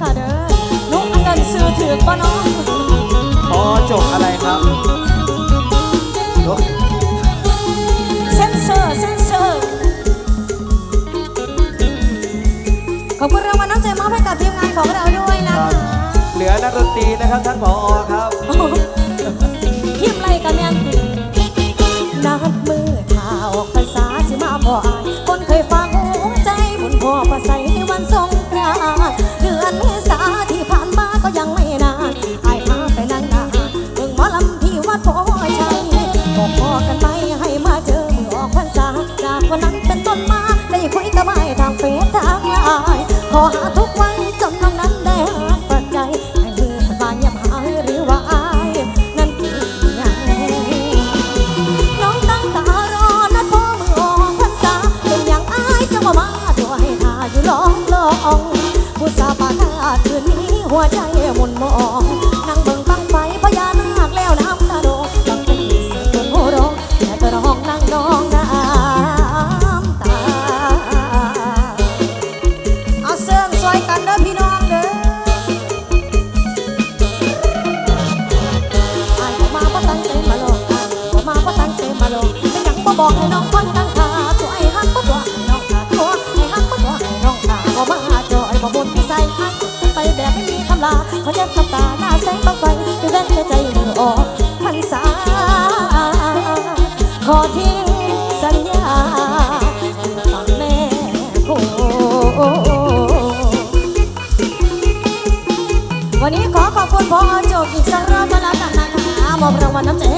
ค่ะเด้อนกอันนั้นซื้อถือป่ะเนาะพอจบอะไรครับนกเซนเซอร์เซนเซอร์ขอบคุณรางวัลน้ำใจมอบให้กับทีมงานของเราด้วยนะเหลือนักดนตรีนะครับท่านผอ ขอหาทุกวันจนน้องนั้นได้หาเปิดใจให้มือสบายยามหายหรือว่าอายนั้นอีกอยังน้องตั้งตารอนะขอมือออกพรรษาเป็นอย่างอายจะมามาตัวให้ทาอยู่ลองลองผู้สาบานคืนนี้หัวใจมุนมอง ま、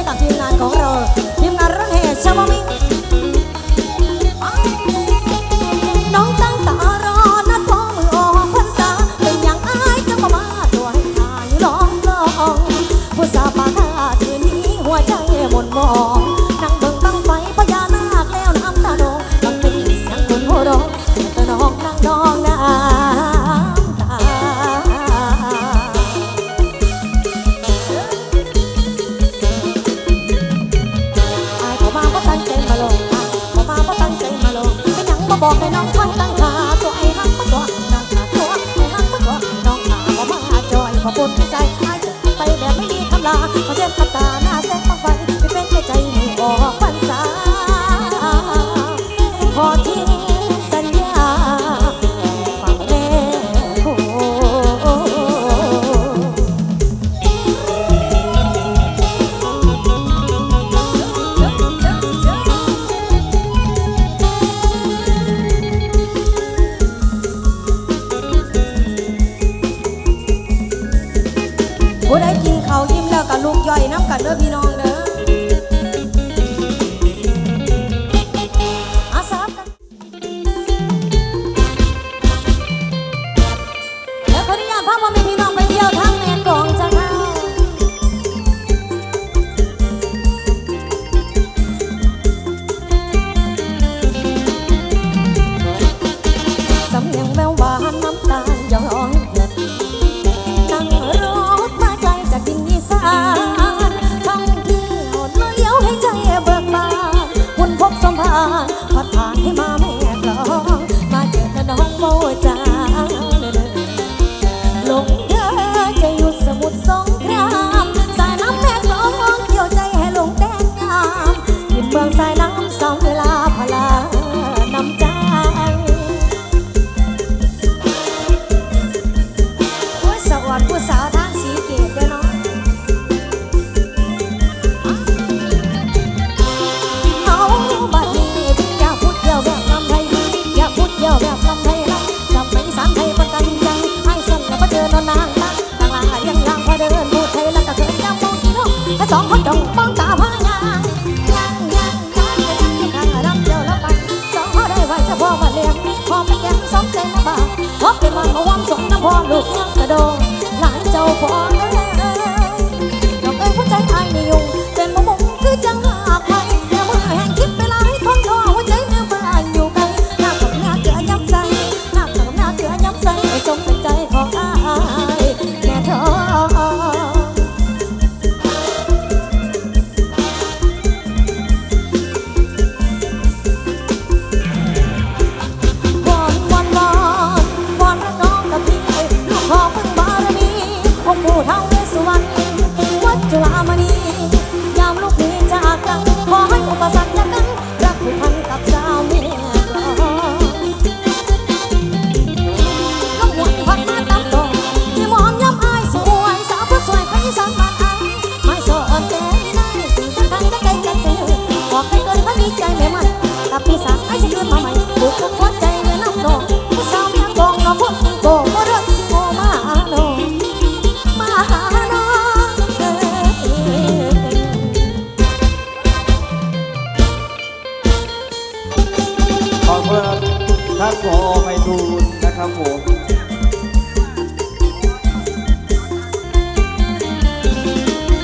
ขอไปทูลนะครับผม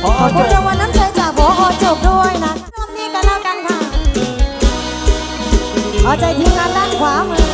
พอขอบจคุณบรวัลน้ำใจจากพอจบด้วยนะรอบนี้กันแล้วกันค่ะขอใจทีมงานด้านขวามือ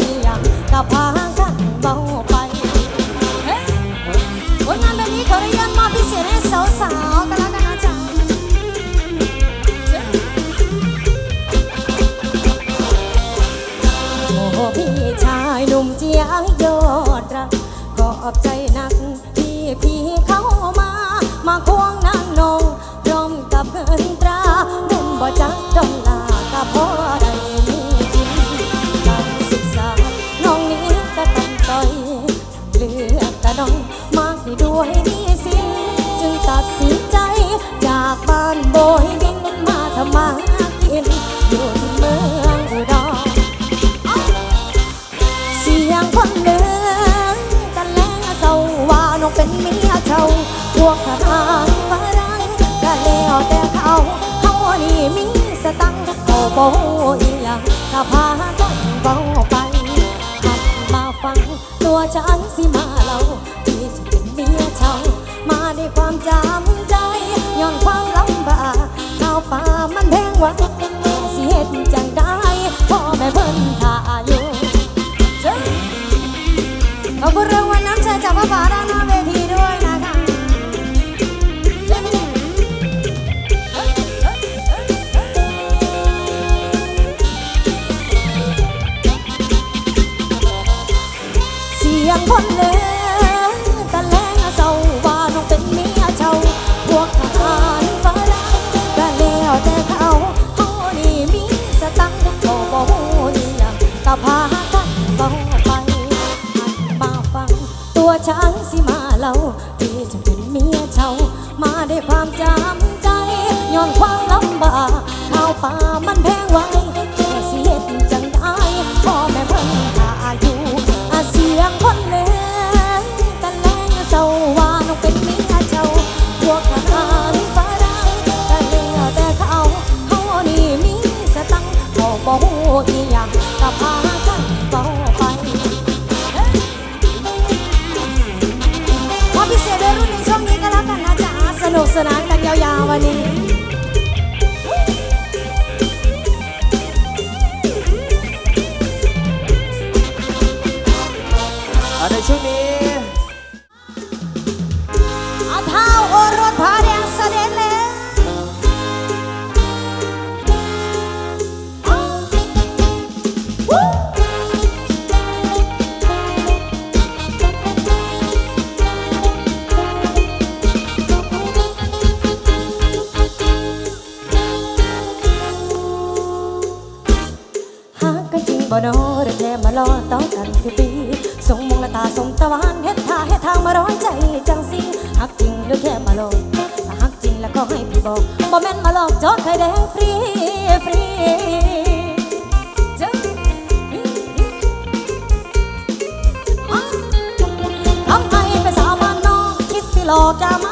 อีหยังกะพาิด้วยมีสินจึงตัดสินใจ จากบ้านโบยบินมันมาทำมากิน อยู่ที่เมืองอุดรเสียงคนเดินกันแล้วเศร้าว่าน้องเป็นเมียเจ้าพวกทหารฝรั่งก็แล้วแต่เขาเขานี่มีสตังค์เขาโบอีหลังถ้าพา quá. บ่นอรือแท้มาล้อต่อกันสิปีสงมงละตาสงตะวันเฮ็ดท่าเฮ็ดทางมาร้อยใจจังสิหักจริงหรือแค่มาหลอกถ้าหักจริงแล้วก็ให้พี่บอกบ่แม่นมาหลอกจอดไข่แดงฟรีฟรีทำไมเป็นสาวบ้านนองคิดสิหลอกจะ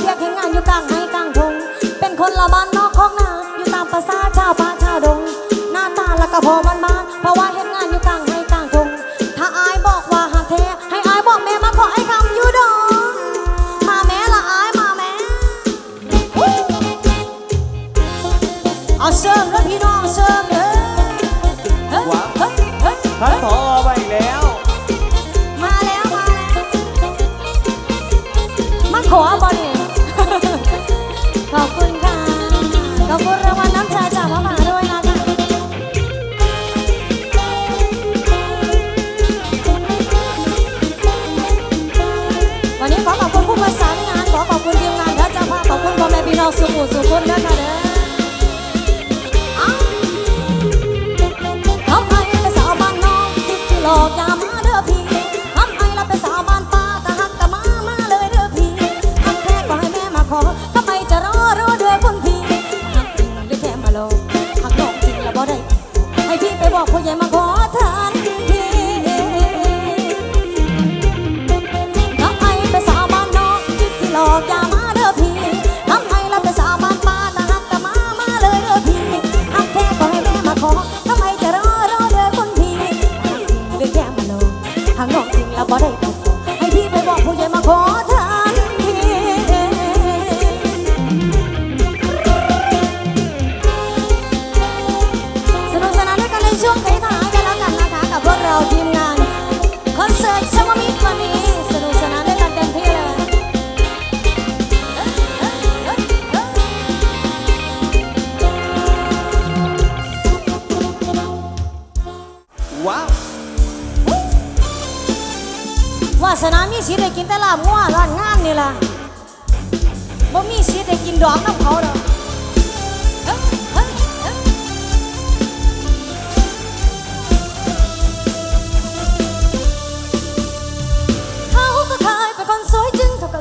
เวียกเห็นงานอยู่กลางไห้กลางทง เป็นคนละบ้านนอกของนาอยู่ตามภาษาชาวป่าชาวดง หน้าตาละก็พอบ้านบ้านเพราะว่าเห็นงานอยู่กลาง Nasıl uzun kollar ว่าสนามีสิทธิ์ได้กินแต่ลาบงัวร้อนงามนี่ล่ะบ่มีสิทธิ์ได้กินดอกน้ำเขาดอก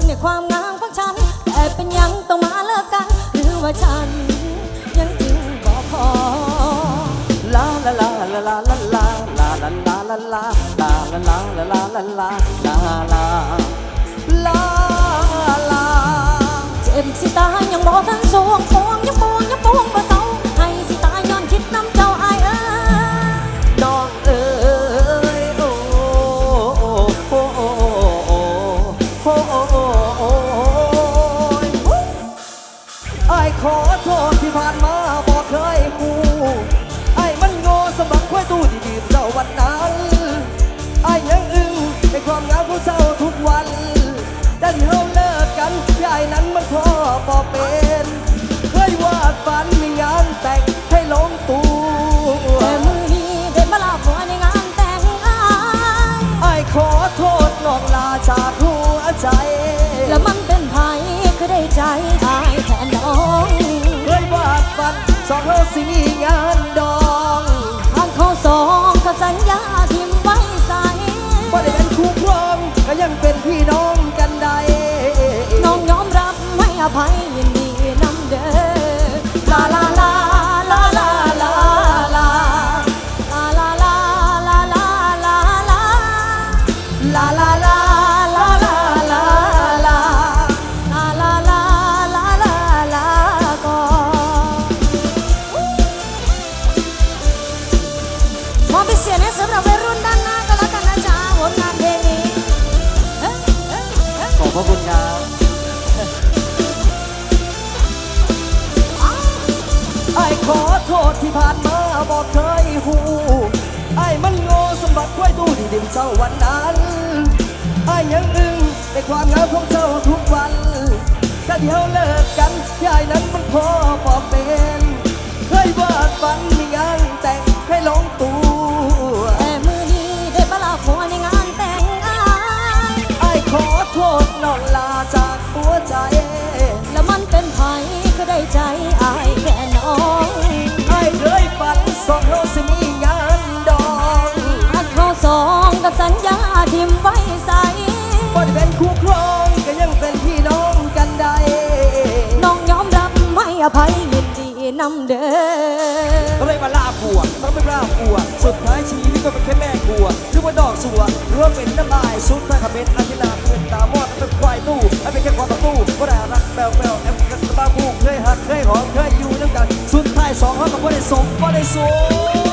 ในความงามของฉัน แต่เป็นยังต้องมาเลิกกัน หรือว่าฉัน ยังจริงก็พอลาลาลาลาลาลาลาลาลาลา 啦啦啦啦啦啦啦。ินเจ้าวันนั้นไอ้ยังอึ้งในความงามของเจ้าทุกวันแต่เดี๋ยวเลิกกันยายนั้นมันพอบอกเป็นเคยวาดฝันมีงาน ภัยยินดีนำเด้อต้องไม่มาล่าผัวต้องไม่ล่าผัว สุดท้ายชีวิตก็เป็นแค่แม่ผัวหรือว่าดอกสัวหรือว่าเป็นน้ำลายสุดท้ายขับเป็นอาทินาเป็นตามอดเป็นควายตู้ให้เป็นแค่ความตะตูก็ได้รักแปลวแปลวแอมกันบ้าผู้เคยหักเคยหอมเคยอยู่ด้วยกันสุดท้ายสองเขากับว่ได้สมก็ได้สูง